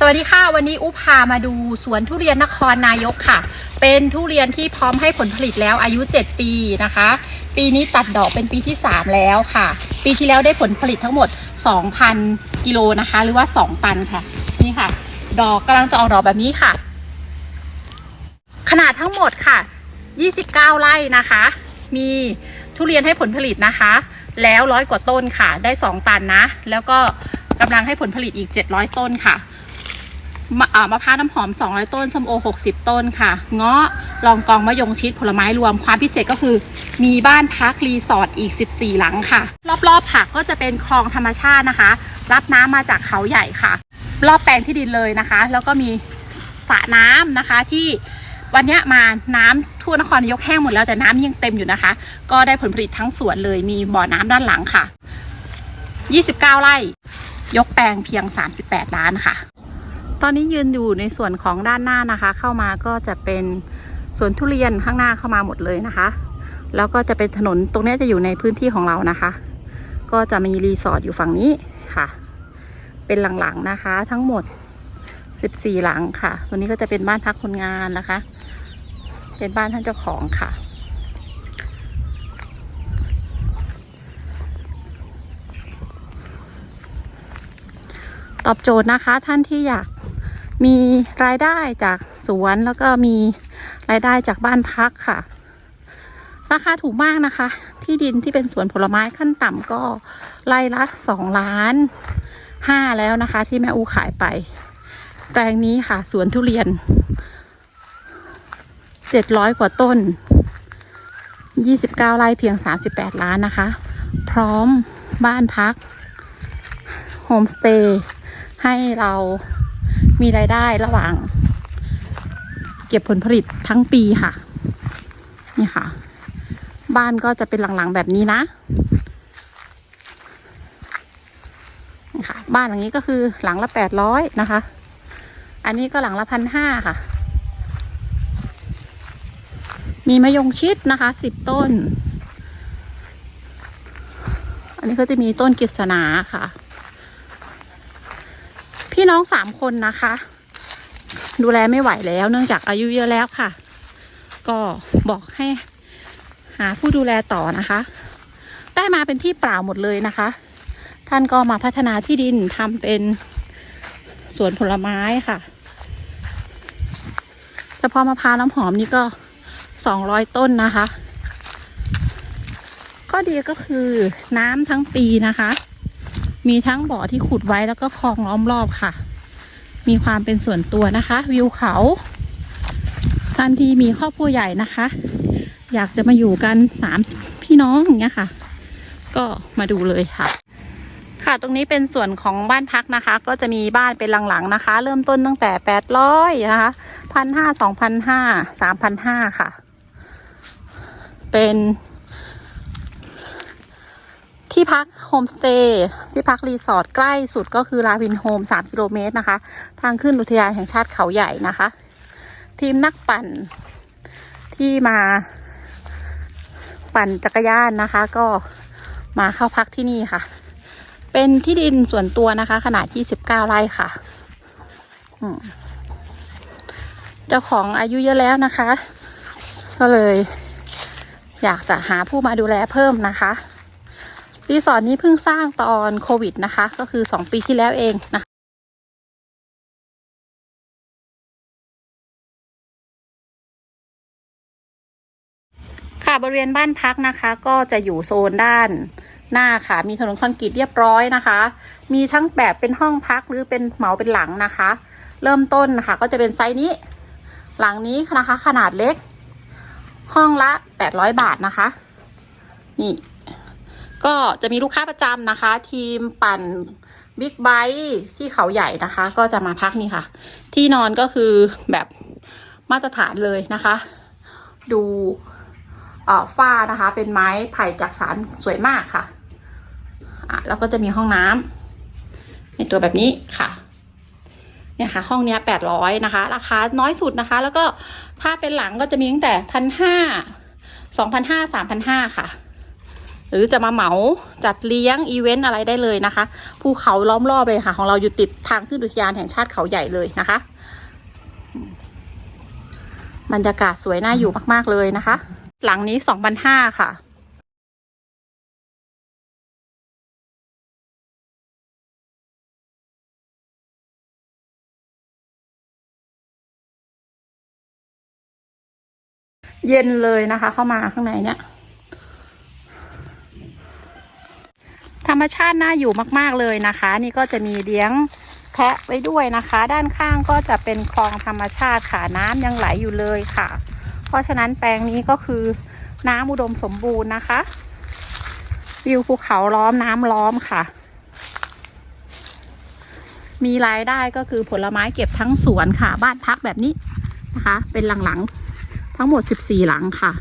สวัสดีค่ะ วันนี้อุพามาดูสวนทุเรียนนครนายกค่ะ เป็นทุเรียนที่พร้อมให้ผลผลิตแล้วอายุ 7 ปีนะคะ ปีนี้ตัดดอกเป็นปีที่ 3 แล้วค่ะ ปีที่แล้วได้ผลผลิตทั้งหมด 2,000 กิโลนะคะ หรือว่า 2 ตันค่ะ นี่ค่ะ ดอกกำลังจะออกดอกแบบนี้ค่ะ ขนาดทั้งหมดค่ะ 29 ไร่นะคะ มีทุเรียนให้ผลผลิตนะคะ แล้วร้อยกว่าต้นค่ะ ได้ 2 ตันนะ แล้วก็กำลังให้ผลผลิตอีก 700 ต้นค่ะ มะมะพร้าวน้ำหอม 200 ต้นส้มโอ 60 ต้นค่ะ เงาะลองกองมะยงชิดผลไม้รวมความพิเศษก็คือ มีบ้านพักรีสอร์ทอีก 14 หลังค่ะ รอบๆผักก็จะเป็นคลองธรรมชาตินะคะ รับน้ำมาจากเขาใหญ่ค่ะ รอบแปลงที่ดินเลยนะคะ แล้วก็มีสระน้ำนะคะที่วันนี้มาน้ำทั่วนครนายกแห้งหมดแล้วแต่น้ำยังเต็มอยู่นะคะ ก็ได้ผลผลิตทั้งสวนเลยมีบ่อน้ำด้านหลังค่ะ 29 ไร่ ยกแปลงเพียง 38 ล้านค่ะ ตอนนี้ยืนอยู่ในส่วนของด้านหน้านะคะ เข้ามาก็จะเป็นสวนทุเรียนข้างหน้าเข้ามาหมดเลยนะคะ แล้วก็จะเป็นถนนตรงนี้จะอยู่ในพื้นที่ของเรานะคะ ก็จะมีรีสอร์ทอยู่ฝั่งนี้ค่ะ เป็นหลังๆนะคะ ทั้งหมด 14 หลังค่ะตัวนี้ก็จะเป็นบ้านพักคนงานนะคะ เป็นบ้านท่านเจ้าของค่ะตอบโจทย์นะคะท่านที่อยาก มีรายได้จากสวนแล้วก็มีรายได้จากบ้านพักค่ะ ราคาถูกมากนะคะ ที่ดินที่เป็นสวนผลไม้ขั้นต่ำก็ไร่ละสองล้านห้าแล้วนะคะ ที่แม่อูขายไป แปลงนี้ค่ะ สวนทุเรียนเจ็ดร้อยกว่าต้นยี่สิบเก้าไร่เพียงสามสิบแปดล้านนะคะ พร้อมบ้านพักโฮมสเตย์ให้เรา มีรายได้ระหว่าง เก็บผลผลิตทั้งปีค่ะ นี่ค่ะ บ้านก็จะเป็นหลังๆแบบนี้นะนี่ค่ะบ้านหลังนี้ก็คือหลังละแปดร้อยนะคะ อันนี้ก็หลังละพันห้าค่ะ มีมะยงชิดนะคะสิบต้น อันนี้ก็จะมีต้นกฤษณาค่ะ พี่น้องสามคนนะคะ ดูแลไม่ไหวแล้ว เนื่องจากอายุเยอะแล้วค่ะ ก็บอกให้หาผู้ดูแลต่อนะคะ ได้มาเป็นที่เปล่าหมดเลยนะคะ ท่านก็มาพัฒนาที่ดินทำเป็นสวนผลไม้ค่ะเฉพาะมะพร้าวน้ำหอมนี่ก็สองร้อยต้นนะคะข้อดีก็คือน้ำทั้งปีนะคะ มีทั้งบ่อที่ขุดไว้แล้วก็คลองล้อมรอบค่ะ มีความเป็นส่วนตัวนะคะ วิวเขา ท่านที่มีครอบครัวใหญ่นะคะ อยากจะมาอยู่กันสามพี่น้องอย่างเงี้ยค่ะ ก็มาดูเลยค่ะ ค่ะตรงนี้เป็นส่วนของบ้านพักนะคะ ก็จะมีบ้านเป็นหลังๆนะคะ เริ่มต้นตั้งแต่แปดร้อยนะคะพันห้าสองพันห้าสามพันห้าค่ะ เป็น ที่พักโฮมสเตย์ที่พักรีสอร์ทใกล้สุดก็คือลาวินโฮมสามกิโลเมตรนะคะ ทางขึ้นอุทยานแห่งชาติเขาใหญ่นะคะ ทีมนักปั่นที่มาปั่นจักรยานนะคะ ก็มาเข้าพักที่นี่ค่ะ เป็นที่ดินส่วนตัวนะคะ ขนาด 29 ไร่ค่ะเจ้าของอายุเยอะแล้วนะคะ ก็เลย อยากจะหาผู้มาดูแลเพิ่มนะคะ รีสอร์ทนี้เพิ่งสร้างตอนโควิดนะคะ ก็คือ 2 ปีที่แล้วเองนะค่ะบริเวณบ้านพักนะคะ ก็จะอยู่โซนด้านหน้าค่ะ มีถนนคอนกรีตเรียบร้อยนะคะ มีทั้งแบบเป็นห้องพักหรือเป็นเหมาเป็นหลังนะคะ เริ่มต้นนะคะก็จะเป็นไซส์นี้ หลังนี้นะคะขนาดเล็ก ห้องละ 800 บาทนะคะ นี่ ก็จะมีลูกค้าประจำนะคะ ทีมปั่นบิ๊กไบค์ที่เขาใหญ่นะคะ ก็จะมาพักนี่ค่ะ ที่นอนก็คือแบบมาตรฐานเลยนะคะ ดูเอ่อฝ้านะคะ เป็นไม้ไผ่จากสารสวยมากค่ะอะ แล้วก็จะมีห้องน้ำในตัวแบบนี้ค่ะเนี่ยค่ะห้องเนี้ยแปดร้อยนะคะ ราคาน้อยสุดนะคะ แล้วก็ถ้าเป็นหลังก็จะมีตั้งแต่พันห้าสองพันห้าสามพันห้าค่ะ หรือจะมาเหมาจัดเลี้ยงอีเวนต์อะไรได้เลยนะคะภูเขาล้อมรอบเลยค่ะ ของเราอยู่ติดทางขึ้นอุทยานแห่งชาติเขาใหญ่เลยนะคะบรรยากาศสวยน่าอยู่มาก ๆ เลยนะคะ หลังนี้สองพันห้าค่ะเย็นเลยนะคะ เข้ามาข้างในเนี่ย ธรรมชาติน่าอยู่มากๆเลยนะคะ นี่ก็จะมีเลี้ยงแพะไว้ด้วยนะคะ ด้านข้างก็จะเป็นคลองธรรมชาติค่ะน้ำยังไหลอยู่เลยค่ะ เพราะฉะนั้นแปลงนี้ก็คือน้ำอุดมสมบูรณ์นะคะ วิวภูเขาล้อมน้ำล้อมค่ะ มีรายได้ก็คือผลไม้เก็บทั้งสวนค่ะ บ้านพักแบบนี้นะคะ เป็นหลังๆทั้งหมด 14 หลังค่ะ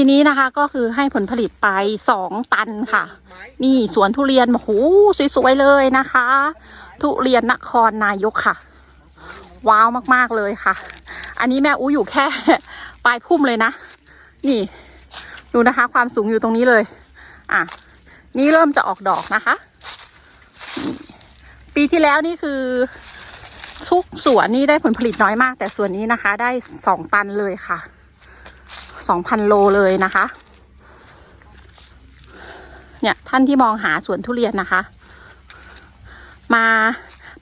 ปีนี้นะคะก็คือให้ผลผลิตไปสองตันค่ะ นี่สวนทุเรียนโอ้โหสวยๆเลยนะคะ ทุเรียนนครนายกค่ะ ว้าวมากๆเลยค่ะ อันนี้แม่อู้อยู่แค่ปลายพุ่มเลยนะ นี่ดูนะคะ ความสูงอยู่ตรงนี้เลย อะ นี่เริ่มจะออกดอกนะคะ ปีที่แล้วนี่คือทุกสวนนี่ได้ผลผลิตน้อยมาก แต่ส่วนนี้นะคะ ได้สองตันเลยค่ะ สองพันโลเลยนะคะ เนี่ยท่านที่มองหาสวนทุเรียนนะคะ มา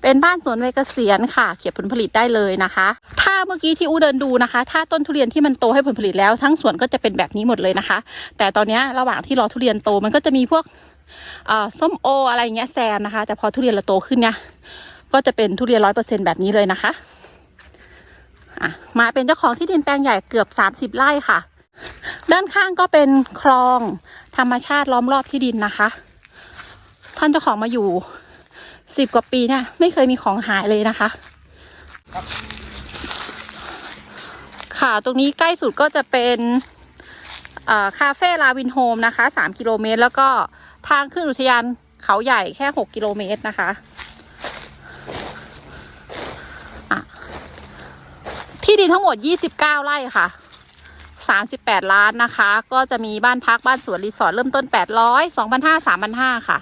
เป็นบ้านสวนวัยเกษียณค่ะ เก็บผลผลิตได้เลยนะคะ ถ้าเมื่อกี้ที่อู้เดินดูนะคะ ถ้าต้นทุเรียนที่มันโตให้ผลผลิตแล้วทั้งสวนก็จะเป็นแบบนี้หมดเลยนะคะ แต่ตอนนี้ระหว่างที่รอทุเรียนโตมันก็จะมีพวกส้มโออะไรเงี้ยแซมนะคะ แต่พอทุเรียนเราโตขึ้นเนี่ยก็จะเป็นทุเรียนร้อยเปอร์เซ็นแบบนี้เลยนะคะะมาเป็นเจ้าของที่ดินแปลงใหญ่เกือบสามสิบไร่ค่ะ ด้านข้างก็เป็นคลองธรรมชาติล้อมรอบที่ดินนะคะ ท่านเจ้าของมาอยู่สิบกว่าปีเนี่ยไม่เคยมีของหายเลยนะคะค่ะตรงนี้ใกล้สุดก็จะเป็นคาเฟ่ลาวินโฮมนะคะสามกิโลเมตร แล้วก็ทางขึ้นอุทยานเขาใหญ่แค่หกกิโลเมตรนะคะอะที่ดินทั้งหมด 29 ไร่ค่ะ 38 ล้านนะคะ ก็จะมีบ้านพักบ้านสวนรีสอร์ทเริ่มต้น 800 2,500 3,500 ค่ะ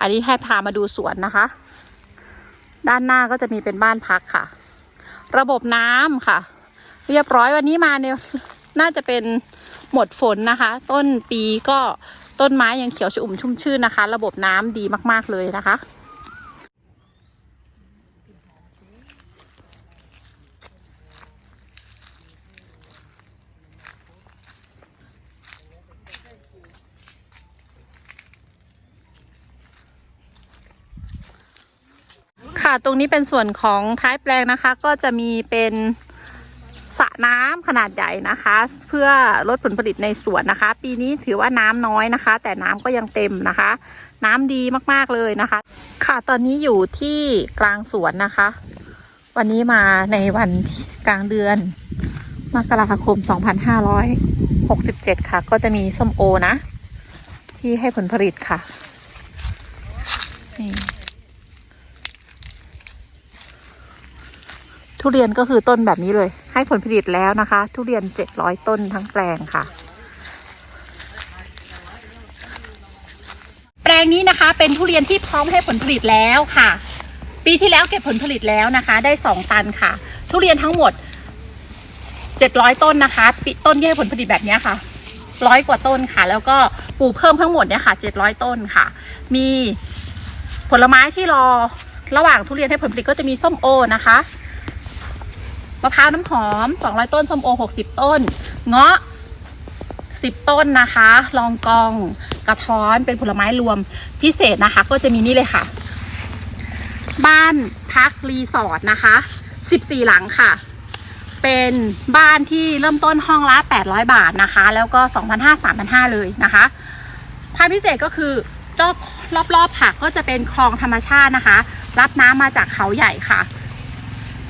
อันนี้ให้พามาดูสวนนะคะ ด้านหน้าก็จะมีเป็นบ้านพักค่ะ ระบบน้ำค่ะ เรียบร้อยวันนี้มาเนี่ยน่าจะเป็นหมดฝนนะคะ ต้นปีก็ต้นไม้ยังเขียวชอุ่มชุ่มชื่นนะคะ ระบบน้ำดีมากๆเลยนะคะ ค่ะ ตรงนี้เป็นส่วนของท้ายแปลงนะคะ ก็จะมีเป็นสระน้ำขนาดใหญ่นะคะ เพื่อลดผลผลิตในสวนนะคะ ปีนี้ถือว่าน้ำน้อยนะคะ แต่น้ำก็ยังเต็มนะคะ น้ำดีมากๆเลยนะคะ ค่ะตอนนี้อยู่ที่กลางสวนนะคะ วันนี้มาในวันกลางเดือนมกราคม 2567 ค่ะ ก็จะมีส้มโอนะ ที่ให้ผลผลิตค่ะนี่ ทุเรียนก็คือต้นแบบนี้เลย ให้ผลผลิตแล้วนะคะ ทุเรียน700ต้นทั้งแปลงค่ะ แปลงนี้นะคะ เป็นทุเรียนที่พร้อมให้ผลผลิตแล้วค่ะ ปีที่แล้วเก็บผลผลิตแล้วนะคะ ได้2ตันค่ะ ทุเรียนทั้งหมด700ต้นนะคะปีต้นที่ให้ผลผลิตแบบนี้ค่ะร้อยกว่าต้นค่ะ แล้วก็ปลูกเพิ่มทั้งหมดเนี่ยค่ะ700ต้นค่ะ มีผลไม้ที่รอระหว่างทุเรียนให้ผลผลิตก็จะมีส้มโอนะคะ มะพร้าวน้ำหอม 200 ต้นส้มโอ 60 ต้น เงาะ 10 ต้นนะคะ ลองกองกระท้อนเป็นผลไม้รวมพิเศษนะคะ ก็จะมีนี่เลยค่ะ บ้านพักรีสอร์ทนะคะ 14 หลังค่ะ เป็นบ้านที่เริ่มต้นห้องละ 800 บาทนะคะ แล้วก็2,500 3,500 เลยนะคะความพิเศษก็คือรอบรอบรอบผักก็จะเป็นคลองธรรมชาตินะคะ รับน้ำมาจากเขาใหญ่ค่ะ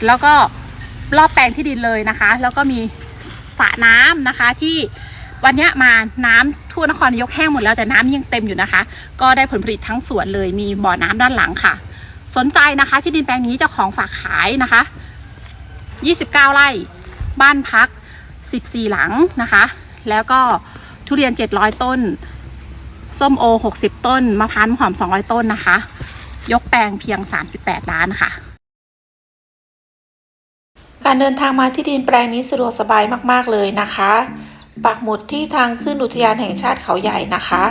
แล้วก็ รอบแปลงที่ดินเลยนะคะ แล้วก็มีสระน้ำนะคะที่วันเนี้ยมาน้ำทั่วนครนายกแห้งหมดแล้วแต่น้ำยังเต็มอยู่นะคะ ก็ได้ผลผลิตทั้งสวนเลยมีบ่อน้ำด้านหลังค่ะ สนใจนะคะ ที่ดินแปลงนี้เจ้าของฝากขายนะคะ 29 ไร่ บ้านพัก 14 หลังนะคะ แล้วก็ทุเรียน 700 ต้น ส้มโอ 60 ต้น มะพร้าวหอม 200 ต้นนะคะ ยกแปลงเพียง 38 ล้านค่ะ การเดินทางมาที่ดินแปลงนี้สะดวกสบายมากๆเลยนะคะ ปักหมุดที่ทางขึ้นอุทยานแห่งชาติเขาใหญ่นะคะ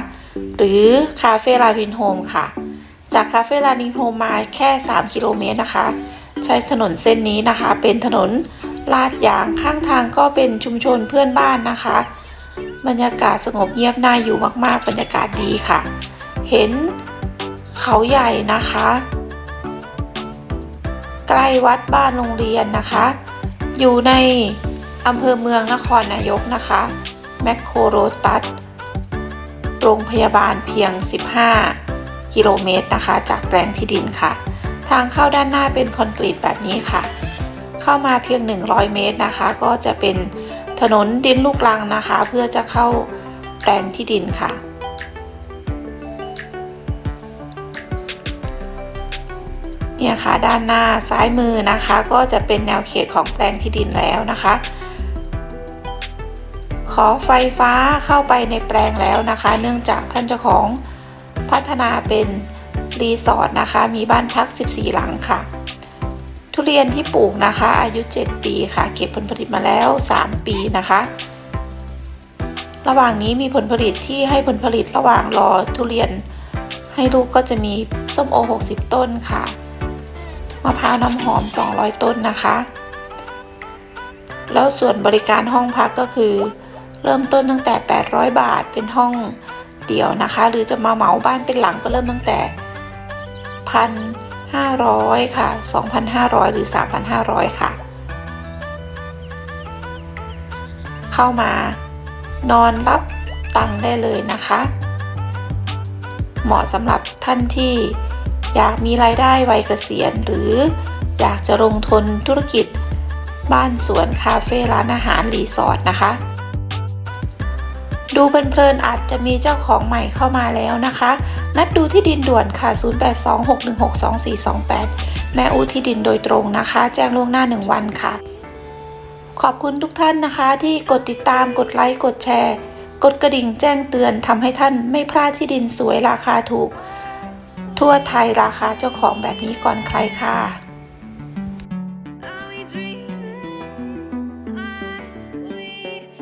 หรือคาเฟ่ลาวินโฮมค่ะ จากคาเฟ่ลาวินโฮมมาแค่ 3 กิโลเมตรนะคะ ใช้ถนนเส้นนี้นะคะ เป็นถนนลาดยางข้างทางก็เป็นชุมชนเพื่อนบ้านนะคะ บรรยากาศสงบเงียบน่าอยู่มากๆ บรรยากาศดีค่ะ เห็นเขาใหญ่นะคะ ใกล้วัดบ้านโรงเรียนนะคะ อยู่ในอำเภอเมืองนครนายกนะคะแมคโครโรตัสโรงพยาบาลเพียง 15 กิโลเมตรนะคะ จากแปลงที่ดินค่ะ ทางเข้าด้านหน้าเป็นคอนกรีตแบบนี้ค่ะ เข้ามาเพียง 100 เมตรนะคะ ก็จะเป็นถนนดินลูกรังนะคะ เพื่อจะเข้าแปลงที่ดินค่ะ เนี่ยค่ะด้านหน้าซ้ายมือนะคะ ก็จะเป็นแนวเขตของแปลงที่ดินแล้วนะคะ ขอไฟฟ้าเข้าไปในแปลงแล้วนะคะ เนื่องจากท่านเจ้าของพัฒนาเป็นรีสอร์ทนะคะ มีบ้านพัก 14 หลังค่ะ ทุเรียนที่ปลูกนะคะ อายุ 7 ปีค่ะ เก็บผลผลิตมาแล้ว 3 ปีนะคะ ระหว่างนี้มีผลผลิตที่ให้ผลผลิตระหว่างรอทุเรียน ให้ลูกก็จะมีส้มโอ 60 ต้นค่ะ มะพร้าวน้ำหอม 200 ต้นนะคะ แล้วส่วนบริการห้องพักก็คือ เริ่มต้นตั้งแต่ 800 บาทเป็นห้องเดี่ยวนะคะ หรือจะมาเหมาบ้านเป็นหลังก็เริ่มตั้งแต่1,500ค่ะ 2,500 หรือ 3,500 ค่ะ เข้ามานอนรับตังได้เลยนะคะ เหมาะสำหรับท่านที่ อยากมีรายได้วัยเกษียณ หรืออยากจะลงทุนธุรกิจ บ้านสวนคาเฟ่ร้านอาหารรีสอร์ทนะคะ ดูเพลินๆอาจจะมีเจ้าของใหม่เข้ามาแล้วนะคะ นัดดูที่ดินด่วนค่ะ 0826162428 แม่อูที่ดินโดยตรงนะคะ แจ้งล่วงหน้า 1 วันค่ะ ขอบคุณทุกท่านนะคะ ที่กดติดตามกดไลค์กดแชร์ กดกระดิ่งแจ้งเตือนทำให้ท่านไม่พลาดที่ดินสวยราคาถูก ทั่วไทยราคาเจ้าของแบบนี้ก่อนใครค่ะ